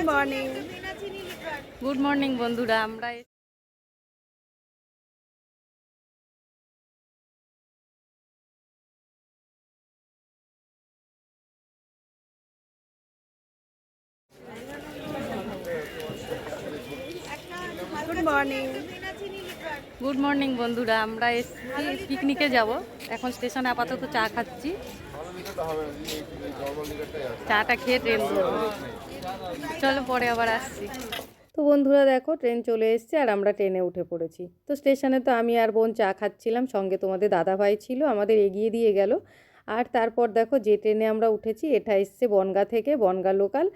Good morning good morning বন্ধুরা আমরা good morning good morning বন্ধুরা। আমরা এসেছি পিকনিকে যাব। এখন স্টেশনে আপাতত চা খাচ্ছি। চাটা খেয়ে ট্রেন চলো পরে আবার আসছি। তো বন্ধুরা দেখো ট্রেন চলে এসছে আর আমরা ট্রেনে উঠে পড়েছি। তো স্টেশনে তো আমি আর বোন চা খাচ্ছিলাম, সঙ্গে তোমাদের দাদা ভাই ছিল, আমাদের এগিয়ে দিয়ে গেল। আর তারপর দেখো, যে ট্রেনে আমরা উঠেছি, এটা এসছে বনগা থেকে, বনগা লোকাল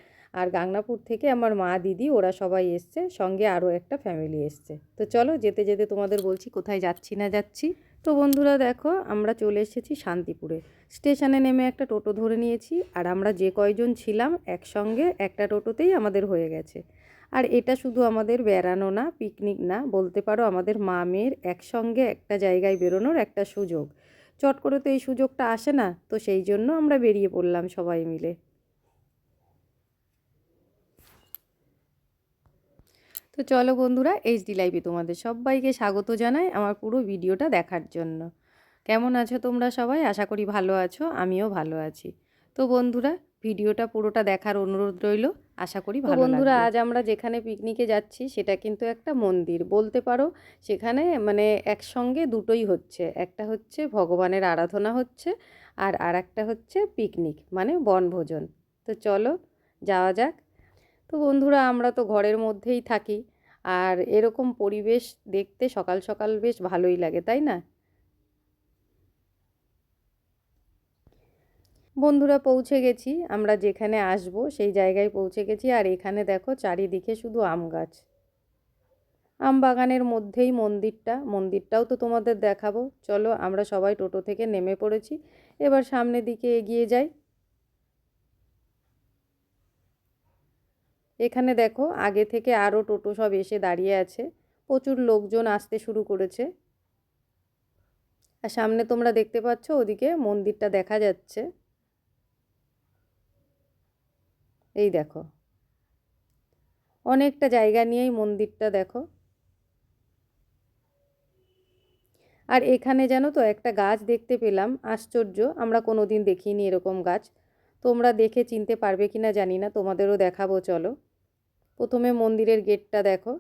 আর গাংনাপুর থেকে আমার মা দিদি, ওরা সবাই এসছে, সঙ্গে আরও একটা ফ্যামিলি এসছে। তো চলো যেতে যেতে তোমাদের বলছি কোথায় যাচ্ছি না যাচ্ছি। তো বন্ধুরা দেখো, আমরা চলে এসেছি শান্তিপুরে। স্টেশনে নেমে একটা টোটো ধরে নিয়েছি, আর আমরা যে কয়জন ছিলাম একসঙ্গে একটা টোটোতেই আমাদের হয়ে গেছে। আর এটা শুধু আমাদের বেড়ানো না পিকনিক না, বলতে পারো আমাদের মা মেয়ের একসঙ্গে একটা জায়গায় বেরোনোর একটা সুযোগ। চট করে তো এই সুযোগটা আসে না, তো সেই জন্য আমরা বেরিয়ে পড়লাম সবাই মিলে। তো চলো বন্ধুরা এইচডি লাইভে তোমাদের সবাইকে স্বাগত জানাই আমার পুরো ভিডিওটা দেখার জন্য। কেমন আছো তোমরা সবাই? আশা করি ভালো আছো আমিও ভালো আছি। তো বন্ধুরা ভিডিওটা পুরোটা দেখার অনুরোধ রইল আশা করি ভালো বন্ধুরা আজ আমরা যেখানে পিকনিকে যাচ্ছি সেটা কিন্তু একটা মন্দির। বলতে পারো সেখানে মানে একসঙ্গে দুটোই হচ্ছে। একটা হচ্ছে ভগবানের আরাধনা হচ্ছে আর আর একটা হচ্ছে পিকনিক মানে বনভোজন। তো চলো যাওয়া যাক। তো বন্ধুরা, আমরা তো ঘরের মধ্যেই থাকি। আর এরকম পরিবেশ দেখতে সকাল সকাল বেশ ভালোই লাগে, তাই না? বন্ধুরা, পৌঁছে গেছি। আমরা যেখানে আসব সেই জায়গায় পৌঁছে গেছি। আর এখানে দেখো, চারিদিকে শুধু আম গাছ। আম বাগানের মধ্যেই মন্দিরটা। মন্দিরটাও তো তোমাদের দেখাবো। চলো, আমরা সবাই টোটো থেকে নেমে পড়েছি। এবার সামনের দিকে এগিয়ে যাই। এখানে দেখো, আগে থেকে আরও টোটো সব এসে দাঁড়িয়ে আছে। প্রচুর লোকজন আসতে শুরু করেছে। আর সামনে তোমরা দেখতে পাচ্ছ, ওদিকে মন্দিরটা দেখা যাচ্ছে। এই দেখো। অনেকটা জায়গা নিয়েই মন্দিরটা দেখো। আর এখানে জানো তো, একটা গাছ দেখতে পেলাম, আশ্চর্য, আমরা কোনো দিন দেখিনি এরকম গাছ। তোমরা দেখে চিনতে পারবে কি না জানি না, তোমাদেরও দেখাবো, চলো। প্রথমে মন্দিরের গেটটা দেখো।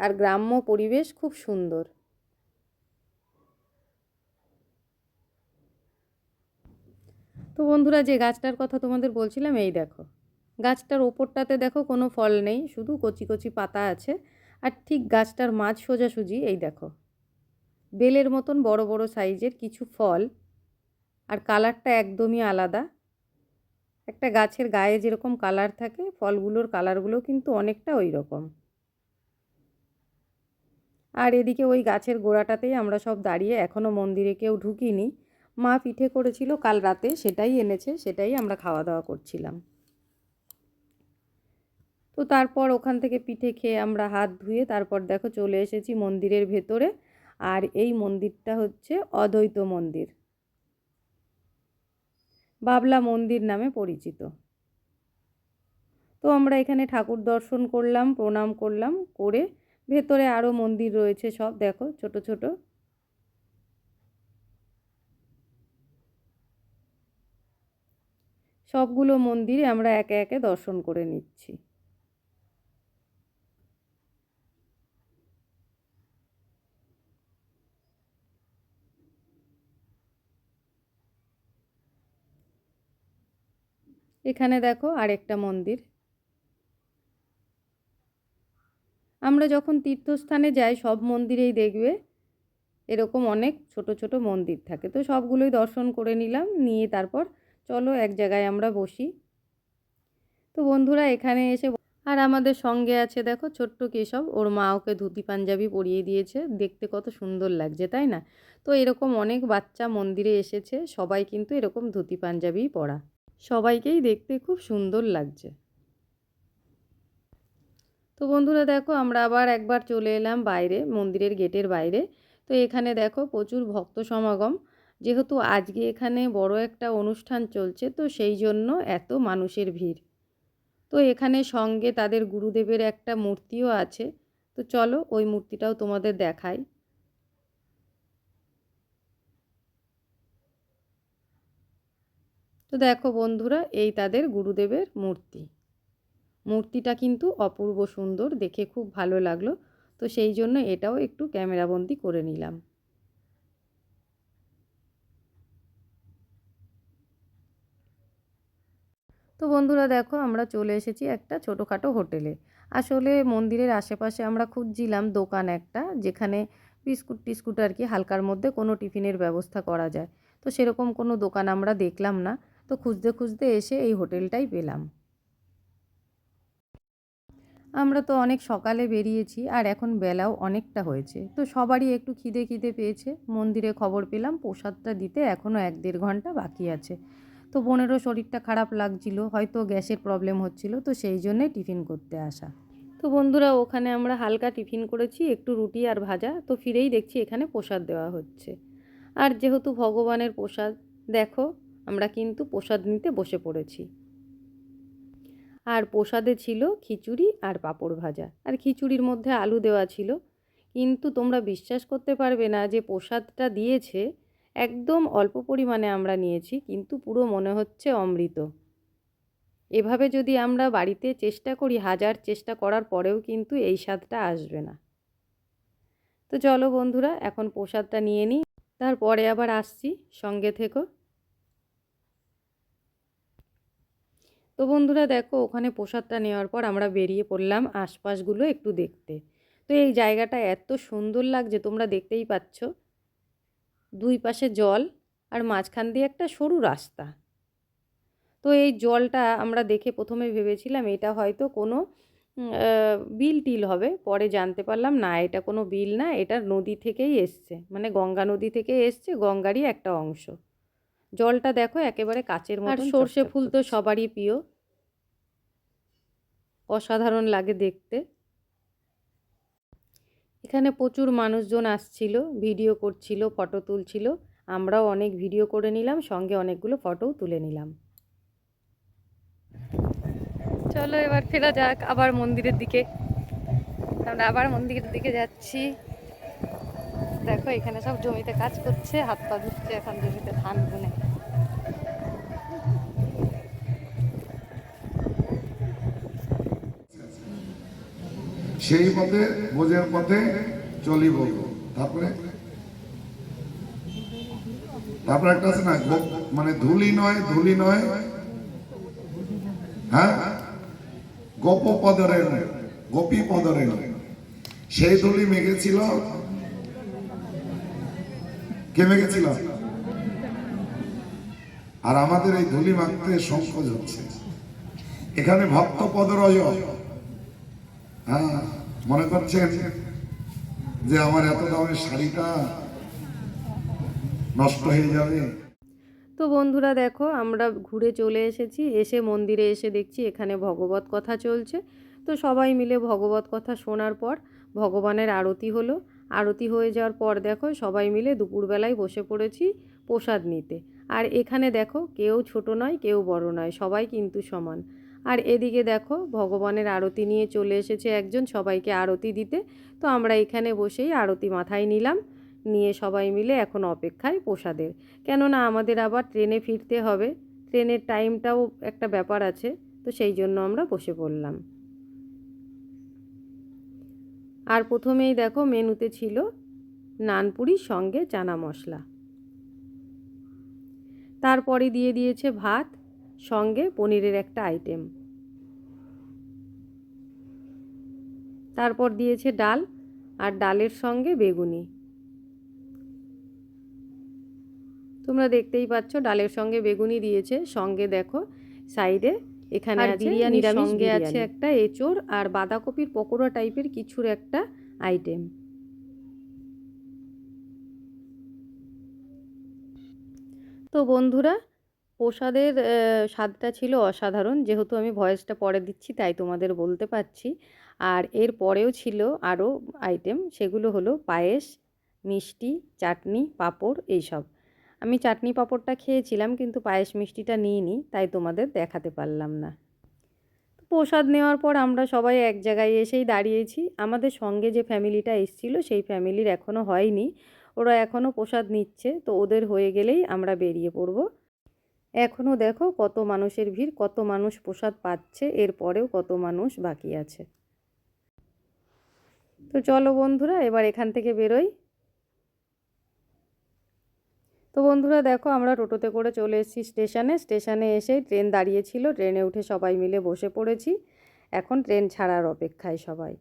আর গ্রাম্য পরিবেশ খুব সুন্দর। তো বন্ধুরা, যে গাছটার কথা তোমাদের বলছিলাম, এই দেখো। গাছটার ওপরটাতে দেখো কোনো ফল নেই, শুধু কচি কচি পাতা আছে। আর ঠিক গাছটার মাঝ সোজাসুজি এই দেখো। বেলের মতন বড় বড় সাইজের কিছু ফল আর কালারটা একদমই আলাদা। একটা গাছের গায়ে যেরকম কালার থাকে, ফলগুলোর কালারগুলো কিন্তু অনেকটা ওই রকম আর এদিকে ওই গাছের গোড়াটাতেই আমরা সব দাঁড়িয়ে এখনও মন্দিরে কেউ ঢুকিনি। মা পিঠে করেছিল, কাল রাতে সেটাই এনেছে, সেটাই আমরা খাওয়া দাওয়া করছিলাম। তো তারপর ওখান থেকে পিঠে খেয়ে আমরা হাত ধুয়ে তারপর দেখো চলে এসেছি মন্দিরের ভেতরে। আর এই মন্দিরটা হচ্ছে অদ্বৈত মন্দির। বাবলা মন্দির নামে পরিচিত। তো আমরা এখানে ঠাকুর দর্শন করলাম, প্রণাম করলাম, করে ভেতরে আরও মন্দির রয়েছে সব, দেখো ছোট ছোট। সবগুলো মন্দিরে আমরা একে একে দর্শন করে নিচ্ছি। এখানে দেখো আরেকটা মন্দির। আমরা যখন তীর্থস্থানে যাই, সব মন্দিরেই দেখবে এরকম অনেক ছোট ছোট মন্দির থাকে। তো সবগুলোই দর্শন করে নিলাম, নিয়ে তারপর চলো এক জায়গায় আমরা বসি। তো বন্ধুরা, এখানে এসে আর আমাদের সঙ্গে আছে দেখো ছোট্ট কেশব। ওর মা ওকে ধুতি পাঞ্জাবি পরিয়ে দিয়েছে। দেখতে কত সুন্দর লাগছে, তাই না? তো এরকম অনেক বাচ্চা মন্দিরে এসেছে। সবাই কিন্তু এরকম ধুতি পাঞ্জাবিই পরা। সবাইকেই দেখতে খুব সুন্দর লাগছে। তো বন্ধুরা দেখো, আমরা আবার একবার চলে এলাম বাইরে, মন্দিরের গেটের বাইরে। তো এখানে দেখো প্রচুর ভক্ত সমাগম। যেহেতু আজকে এখানে বড় একটা অনুষ্ঠান চলছে, তো সেই জন্য এত মানুষের ভিড়। তো এখানে সঙ্গে তাদের গুরুদেবের একটা মূর্তিও আছে। তো চলো ওই মূর্তিটাও তোমাদের দেখাই। তো দেখো বন্ধুরা, এই তাদের গুরুদেবের মূর্তি। মূর্তিটা কিন্তু অপূর্ব সুন্দর, দেখে খুব ভালো লাগল। তো সেই জন্য এটাও একটু ক্যামেরাবন্দি করে নিলাম। তো বন্ধুরা দেখো, আমরা চলে এসেছি একটা ছোটোখাটো হোটেলে। আসলে মন্দিরের আশেপাশে আমরা খুঁজছিলাম দোকান একটা, যেখানে বিস্কুট টিস্কুট আর কি হালকার মধ্যে কোনো টিফিনের ব্যবস্থা করা যায়। তো সেরকম কোনো দোকান আমরা দেখলাম না। তো খুঁজতে খুঁজতে এসে এই হোটেলটাই পেলাম। আমরা তো অনেক সকালে বেরিয়েছি আর এখন বেলাও অনেকটা হয়েছে। তো সবারই একটু খিদে খিদে পেয়েছে। মন্দিরে খবর পেলাম, প্রসাদটা দিতে এখনও এক দেড় ঘণ্টা বাকি আছে। তো বোনেরও শরীরটা খারাপ লাগছিল, হয়তো গ্যাসের প্রবলেম হচ্ছিল, তো সেই জন্যে টিফিন করতে আসা। তো বন্ধুরা, ওখানে আমরা হালকা টিফিন করেছি, একটু রুটি আর ভাজা। তো ফিরেই দেখছি এখানে প্রসাদ দেওয়া হচ্ছে। আর যেহেতু ভগবানের প্রসাদ, দেখো আমরা কিন্তু প্রসাদ নিতে বসে পড়েছি। আর প্রসাদে ছিল খিচুড়ি আর পাঁপড় ভাজা। আর খিচুড়ির মধ্যে আলু দেওয়া ছিল। কিন্তু তোমরা বিশ্বাস করতে পারবে না যে প্রসাদটা দিয়েছে, একদম অল্প পরিমাণে আমরা নিয়েছি, কিন্তু পুরো মনে হচ্ছে অমৃত। এভাবে যদি আমরা বাড়িতে চেষ্টা করি, হাজার চেষ্টা করার পরেও কিন্তু এই স্বাদটা আসবে না। তো চলো বন্ধুরা, এখন প্রসাদটা নিয়ে নিই। তারপরে আবার আসছি। সঙ্গে থেকো। তো বন্ধুরা দেখো, ওখানে প্রসাদটা নেওয়ার পর আমরা বেরিয়ে পড়লাম আশপাশগুলো একটু দেখতে। তো এই জায়গাটা এত সুন্দর লাগছে, তোমরা দেখতেই পাচ্ছ। দুই পাশে জল আর মাঝখান দিয়ে একটা সরু রাস্তা। তো এই জলটা আমরা দেখে প্রথমে ভেবেছিলাম এটা হয়তো কোনো বিল টিল হবে, পরে জানতে পারলাম না, এটা কোনো বিল না, এটা নদী থেকেই এসছে। মানে গঙ্গা নদী থেকে এসছে, গঙ্গারই একটা অংশ। জলটা দেখো একেবারে কাচের মতো সর্ষে ফুল তো সবারই প্রিয়। অসাধারণ লাগে দেখতে। এখানে প্রচুর মানুষজন আসছিল ভিডিও করছিল ফটো তুলছিল। আমরাও অনেক ভিডিও করে নিলাম সঙ্গে অনেকগুলো ফটোও তুলে নিলাম। চলো এবার ফেরা যাক আবার মন্দিরের দিকে। আমরা আবার মন্দিরের দিকে যাচ্ছি। দেখো, এখানে সব জমিতে কাজ করছে, হাত পা ধুচ্ছে, এখন জমিতে ধান বুনে। সেই পথে, বোঝের পথে চলিব তারপরে? তারপরে একটা আছে না মানে ধুলি নয় ধুলি নয়। হ্যাঁ? গোপ পদরে গোপী পদরে সেই ধুলি মেঘেছিল কে মেঘেছিল আর আমাদের এই ধুলি মাখতে সংকোচ হচ্ছে। এখানে ভক্ত পদরয়। হ্যাঁ মনে করছেন যে আমার এত দামের শাড়িটা নষ্ট হয়ে যাবে? তো বন্ধুরা দেখো, আমরা ঘুরে চলে এসেছি, এসে মন্দিরে এসে দেখছি এখানে ভগবত কথা চলছে। তো সবাই মিলে ভগবত কথা শোনার পর ভগবানের আরতি হলো। আরতি হয়ে যাওয়ার পর দেখো সবাই মিলে দুপুরবেলায় বসে পড়েছি প্রসাদ নিতে। আর এখানে দেখো কেউ ছোট নয়, কেউ বড় নয়, সবাই কিন্তু সমান। আর এদিকে দেখো ভগবানের আরতি নিয়ে চলে এসেছে একজন, সবাইকে আরতি দিতে। তো আমরা এখানে বসেই আরতি মাথায় নিলাম, নিয়ে সবাই মিলে এখন অপেক্ষায় প্রসাদের। কেননা আমাদের আবার ট্রেনে ফিরতে হবে, ট্রেনের টাইমটাও একটা ব্যাপার আছে, তো সেই জন্য আমরা বসে পড়লাম। আর প্রথমেই দেখো মেনুতে ছিল নানপুরির সঙ্গে চানা মশলা। তারপরে দিয়ে দিয়েছে ভাত, সঙ্গে পনিরের একটা আইটেম তারপর দিয়েছে ডাল আর ডালের সঙ্গে বেগুনি। তোমরা দেখতেই পাচ্ছ, ডালের সঙ্গে বেগুনি দিয়েছে, সঙ্গে দেখো সাইডে এখানে বিরিয়ানির সঙ্গে আছে একটা এঁচোড় আর বাঁধাকপির পকোড়া টাইপের কিছুর একটা আইটেম। তো বন্ধুরা প্রসাদের স্বাদটা ছিল অসাধারণ। যেহেতু আমি ভয়েসটা পরে দিচ্ছি তাই তোমাদের বলতে পারছি। আর এর পরেও ছিল আরও আইটেম সেগুলো হলো পায়েস মিষ্টি চাটনি পাঁপড় এইসব। আমি চাটনি পাঁপড়টা খেয়েছিলাম, কিন্তু পায়েস মিষ্টিটা নিইনি, তাই তোমাদের দেখাতে পারলাম না। তো প্রসাদ নেওয়ার পর আমরা সবাই এক জায়গায় এসেই দাঁড়িয়েছি। আমাদের সঙ্গে যে ফ্যামিলিটা এসেছিল, সেই ফ্যামিলির এখনও হয়নি। ওরা এখনও প্রসাদ নিচ্ছে, তো ওদের হয়ে গেলেই আমরা বেরিয়ে পড়ব। এখনও দেখো কত মানুষের ভিড়, কত মানুষ প্রসাদ পাচ্ছে, এরপরেও কত মানুষ বাকি আছে। তো চলো বন্ধুরা, এবার এখান থেকে বেরোই। তো বন্ধুরা দেখো আমরা টোটোতে করে চলে এসেছি স্টেশনে। স্টেশনে এসে ট্রেন দাঁড়িয়েছিল। ট্রেনে উঠে সবাই মিলে বসে পড়েছি। এখন ট্রেন ছাড়ার অপেক্ষায় সবাই।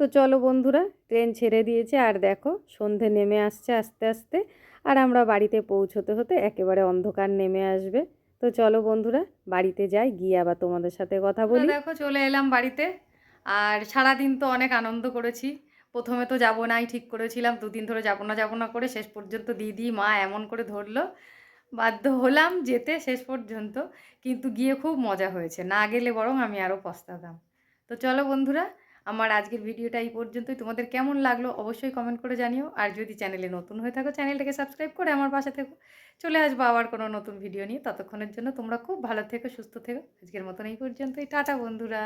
তো চলো বন্ধুরা, ট্রেন ছেড়ে দিয়েছে। আর দেখো, সন্ধে নেমে আসছে আস্তে আস্তে। আর আমরা বাড়িতে পৌঁছতে হতে একেবারে অন্ধকার নেমে আসবে। তো চলো বন্ধুরা বাড়িতে যাই গিয়ে আবার তোমাদের সাথে কথা বলি। দেখো চলে এলাম বাড়িতে। আর সারাদিন তো অনেক আনন্দ করেছি। প্রথমে তো যাব নাই ঠিক করেছিলাম। দুদিন ধরে যাব না যাব না করে শেষ পর্যন্ত দিদি মা এমন করে ধরলো। বাধ্য হলাম যেতে শেষ পর্যন্ত। কিন্তু গিয়ে খুব মজা হয়েছে। না গেলে বরং আমি আরও পস্তাতাম। তো চলো বন্ধুরা আমার আজকের ভিডিওটা এই পর্যন্তই। তোমাদের কেমন লাগল অবশ্যই কমেন্ট করে জানিও। আর যদি চ্যানেলে নতুন হয়ে থাকো চ্যানেলটাকে সাবস্ক্রাইব করে আমার পাশে থেকো। চলে আসব আবার কোনো নতুন ভিডিও নিয়ে। ততক্ষণের জন্য তোমরা খুব ভালো থেকো, সুস্থ থেকো। আজকের মতন এই পর্যন্তই। টাটা বন্ধুরা।